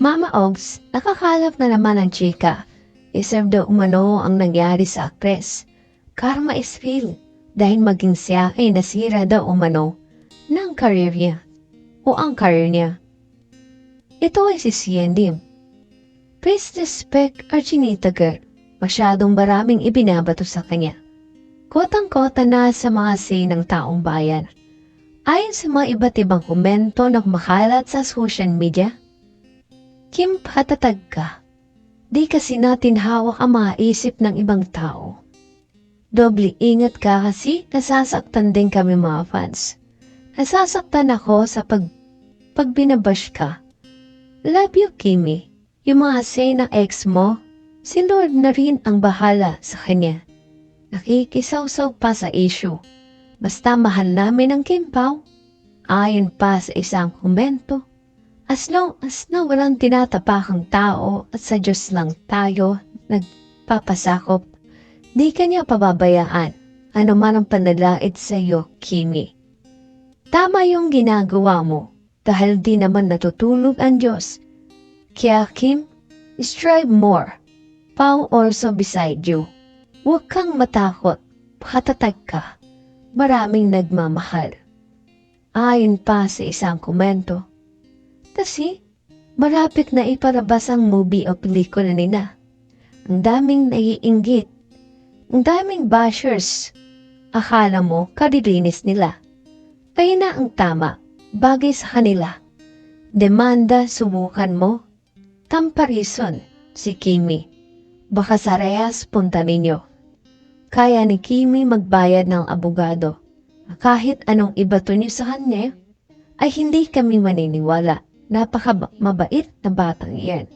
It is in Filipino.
Mama Ogs, nakakalap na naman ang chika. Deserve daw umano ang nangyari sa aktres. Karma is real dahil maging siya ay nasira daw umano ng career niya o ang career niya. Ito ay si Siendim. Please respect Archinita girl. Masyadong maraming ibinabato sa kanya. Kotang-kota na sa mga say ng taong bayan. Ayon sa mga iba't ibang komento na kumakalat sa social media, Kim, patatag ka. Di kasi natin hawak ang mga isip ng ibang tao. Doble ingat ka kasi nasasaktan din kami mga fans. Nasasaktan ako sa pag, pag binabash ka. Love you, Kimi. Yung mga say ng ex mo, si Lord na rin ang bahala sa kanya. Nakikisaw-saw pa sa issue. Basta mahal namin ang Kim Pao. Ayon pa sa isang komento, As long as na walang tinatapakang tao at sa Diyos lang tayo nagpapasakop, di kanya pababayaan. Ano man ang panalait sa iyo, Kimi. Tama yung ginagawa mo dahil di naman natutulog ang Diyos. Kaya Kim, strive more. Pao also beside you. Huwag kang matakot. Patatag ka. Maraming nagmamahal. Ayon pa sa isang komento, kasi, marapit na iparabas ang movie o pelikula nila. Ang daming naiinggit. Ang daming bashers. Akala mo, kadilinis nila. Kaya na ang tama, bagay sa kanila. Demanda, subukan mo. Comparison, si Kimi. Baka sa punta ninyo. Kaya ni Kimi magbayad ng abogado. Kahit anong ibato niyo sa kanya, ay hindi kami maniniwala. Napaka mabait na batang iyan.